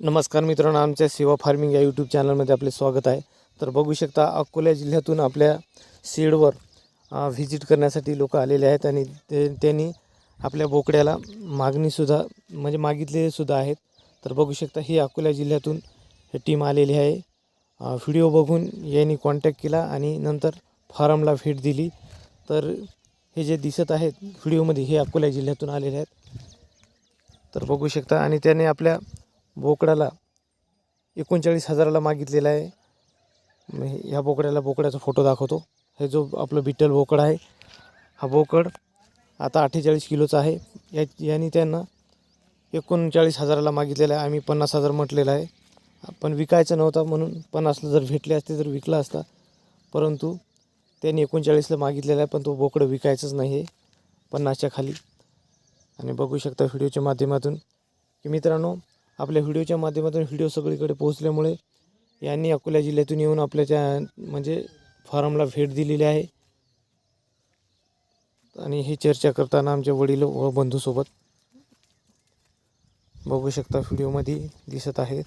नमस्कार मित्रांनो आमच्या सेवा फार्मिंग या यूट्यूब चॅनलमध्ये आपले स्वागत आहे. तर बघू शकता अकोला जिल्ह्यातून आपल्या सीडवर व्हिजिट करण्यासाठी लोक आलेले आहेत आणि ते त्यांनी आपल्या बोकड्याला मागणीसुद्धा म्हणजे मागितलेले सुद्धा आहेत. तर बघू शकता ही अकोला जिल्ह्यातून हे टीम आलेली आहे. व्हिडिओ बघून यांनी कॉन्टॅक्ट केला आणि नंतर फार्मला भेट दिली. तर हे जे दिसत आहेत व्हिडिओमध्ये हे अकोला जिल्ह्यातून आलेले आहेत. तर बघू शकता आणि त्याने आपल्या बोकडाला एकोणचाळीस हजाराला मागितलेला आहे. ह्या बोकड्याला बोकड्याचा फोटो दाखवतो. हे जो आपलं बिट्टल बोकड आहे हा बोकड आता अठ्ठेचाळीस किलोचा आहे. या याने त्यांना एकोणचाळीस हजाराला मागितलेला आहे. आम्ही पन्नास हजार म्हटलेला आहे. पण विकायचं नव्हता म्हणून पन्नासला जर भेटले असते तर विकला असता. परंतु त्यांनी एकोणचाळीसला मागितलेला आहे पण तो बोकडं विकायचंच नाही आहे पन्नासच्या खाली. आणि बघू शकता व्हिडिओच्या माध्यमातून. की मित्रांनो आपल्या व्हिडिओच्या माध्यमातून व्हिडिओ सगळीकडे पोहोचल्यामुळे यांनी अकोला जिल्ह्यातून येऊन आपल्या त्या म्हणजे फार्मला भेट दिलेली आहे. आणि ही चर्चा करताना आमच्या वडील व बंधूसोबत बघू शकता व्हिडिओमध्ये दिसत आहेत.